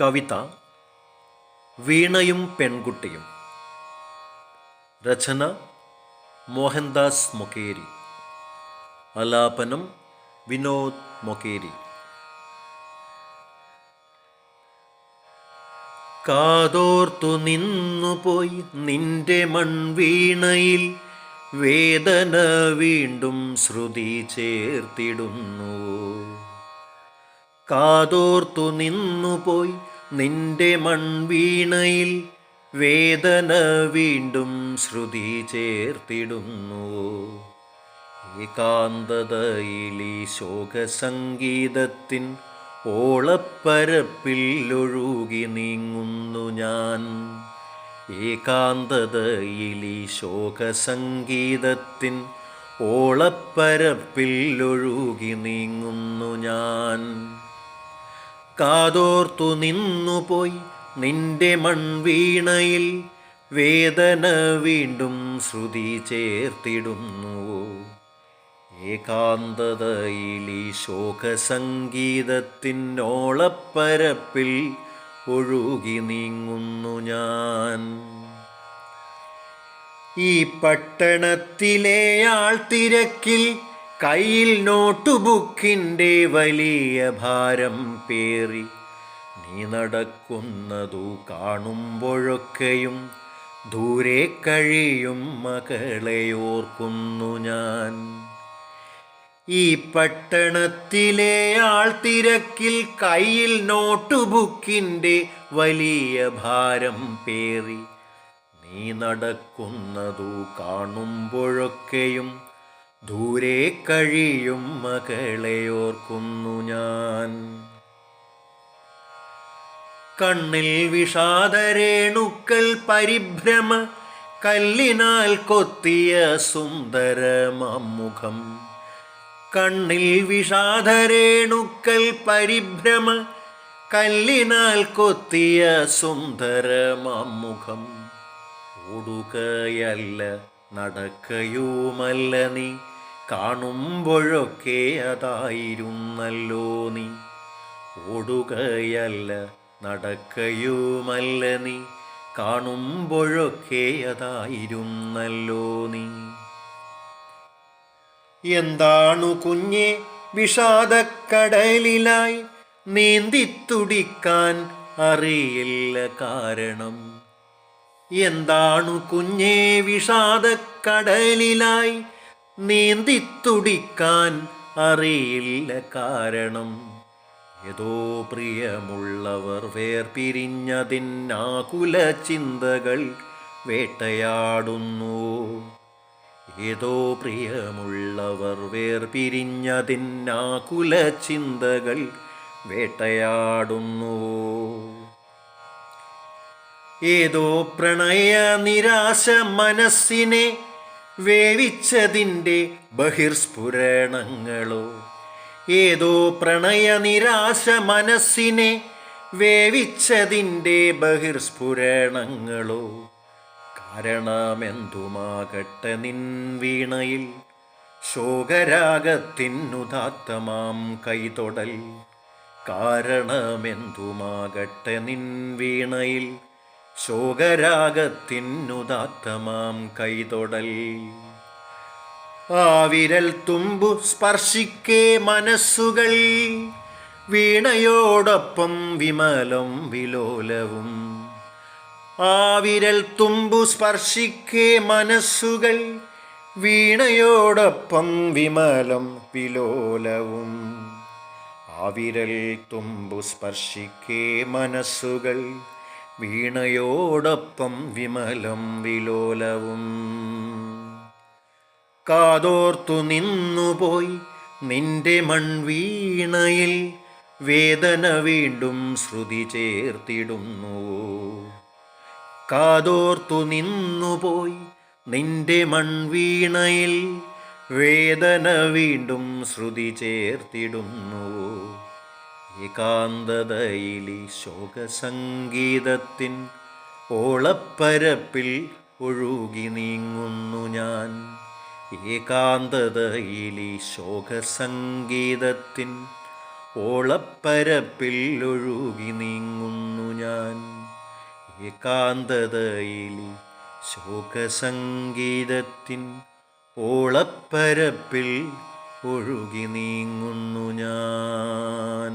കവിത വീണയും പെൺകുട്ടിയും. രചന മോഹൻദാസ് മൊക്കേരി. ആലാപനം വിനോദ് മൊക്കേരി. കാതോർത്തു നിന്നുപോയി നിന്റെ മൺവീണയിൽ വേദന വീണ്ടും ശ്രുതി ചേർത്തിടുന്നു. കാതോർത്തു നിന്നുപോയി നിന്റെ മൺവീണയിൽ വേദന വീണ്ടും ശ്രുതി ചേർത്തിടുന്നു. ഏകാന്തതയിലി ശോകസംഗീതത്തിൻ ഓളപ്പരപ്പിൽ ഒഴുകി നീങ്ങുന്നു ഞാൻ. ഏകാന്തതയിലി ശോകസംഗീതത്തിൻ ഓളപ്പരപ്പിൽ ഒഴുകി നീങ്ങുന്നു ഞാൻ. കാതോർത്തു നിന്നുപോയി നിന്റെ മൺവീണയിൽ വേദന വീണ്ടും ശ്രുതി ചേർത്തിടുന്നു ഏകാന്തതയിലീ ശോകസംഗീതത്തിനോളപ്പരപ്പിൽ ഒഴുകി നീങ്ങുന്നു ഞാൻ. ഈ പട്ടണത്തിലെ ആൾത്തിരക്കിൽ കയ്യിൽ നോട്ടുബുക്കിന്റെ വലിയ ഭാരം പേറി. നീ നടക്കുന്നതു കാണുമ്പോഴൊക്കെയും ദൂരെ കഴിയും മകളെ ഓർക്കുന്നു ഞാൻ. ഈ പട്ടണത്തിലെ ആൾ തിരക്കിൽ കയ്യിൽ നോട്ടുബുക്കിന്റെ വലിയ ഭാരം പേറി. നീ നടക്കുന്നതു കാണുമ്പോഴൊക്കെയും ദൂരെ കഴിയും മകളെ ഓർക്കുന്നു ഞാൻ. കണ്ണിൽ വിഷാദരേണുക്കൾ പരിഭ്രമ കല്ലിനാൽ കൊത്തിയ സുന്ദരമാമുഖം. കണ്ണിൽ വിഷാദരേണുക്കൾ പരിഭ്രമ കല്ലിനാൽ കൊത്തിയ സുന്ദരമാമുഖം. ഓടുകയല്ല നടക്കയുമല്ല നീ. കാണുമ്പോഴൊക്കെ അതായിരുന്നല്ലോ നീ. ഓടുകയല്ല നടക്കയുമല്ല നീ. കാണുമ്പോഴൊക്കെ അതായിരുന്നല്ലോ നീ. എന്താണു കുഞ്ഞെ വിഷാദക്കടലിലായി നീന്തിത്തുടിക്കാൻ അറിയില്ല കാരണം. എന്താണു കുഞ്ഞെ വിഷാദക്കടലിലായി നീന്തിത്തുടിക്കാൻ അറിയില്ല കാരണം. ഏതോ പ്രിയമുള്ളവർ വേർ പിരിഞ്ഞതിനാകുല ചിന്തകൾ വേട്ടയാടുന്നു. ഏതോ പ്രിയമുള്ളവർ വേർ പിരിഞ്ഞതിനാകുല ചിന്തകൾ വേട്ടയാടുന്നു. ഏതോ പ്രണയ നിരാശ മനസ്സിനെ വേവിച്ചതിന്റെ ബഹിർസ്ഫുരണങ്ങളോ. ഏതോ പ്രണയ നിരാശ മനസ്സിനെ വേവിച്ചതിന്റെ ബഹിർസ്ഫുരണങ്ങളോ. കാരണമെന്തുമാകട്ടെ നിൻ വീണയിൽ? ശോകരാഗത്തിനുദാത്തമാം കൈതൊടൽ. കാരണമെന്തുമാകട്ടെ നിൻ വീണയിൽ? ശോകരാഗത്തിനുദാത്തമാം കൈതൊടൽ. ആ വിരൽ തുമ്പു സ്പർശിക്കേ മനസ്സുകൾ വീണയോടൊപ്പം വിമലം വിലോലവും. ആ വിരൽ തുമ്പു സ്പർശിക്കേ മനസ്സുകൾ വീണയോടൊപ്പം വിമലം വിലോലവും. ആ വിരൽ തുമ്പു സ്പർശിക്കേ മനസ്സുകൾ വീണയോടൊപ്പം വിമലം വിലോലവും. കാതോർത്തു നിന്നുപോയി നിന്റെ മൺവീണയിൽ വേദന വീണ്ടും ശ്രുതി ചേർത്തിടുന്നു. കാതോർത്തു നിന്നുപോയി നിന്റെ മൺവീണയിൽ വേദന വീണ്ടും ശ്രുതി ചേർത്തിടുന്നു. ഏകാന്തതയിലി ശോകസംഗീതത്തിൻ ഓളപ്പരപ്പിൽ ഒഴുകി നീങ്ങുന്നു ഞാൻ. ഏകാന്തതയിലി ശോകസംഗീതത്തിൻ ഓളപ്പരപ്പിൽ ഒഴുകി നീങ്ങുന്നു ഞാൻ. ഏകാന്തതയിലി ശോകസംഗീതത്തിൻ ഓളപ്പരപ്പിൽ ഒഴുകി നീങ്ങുന്നു ഞാൻ.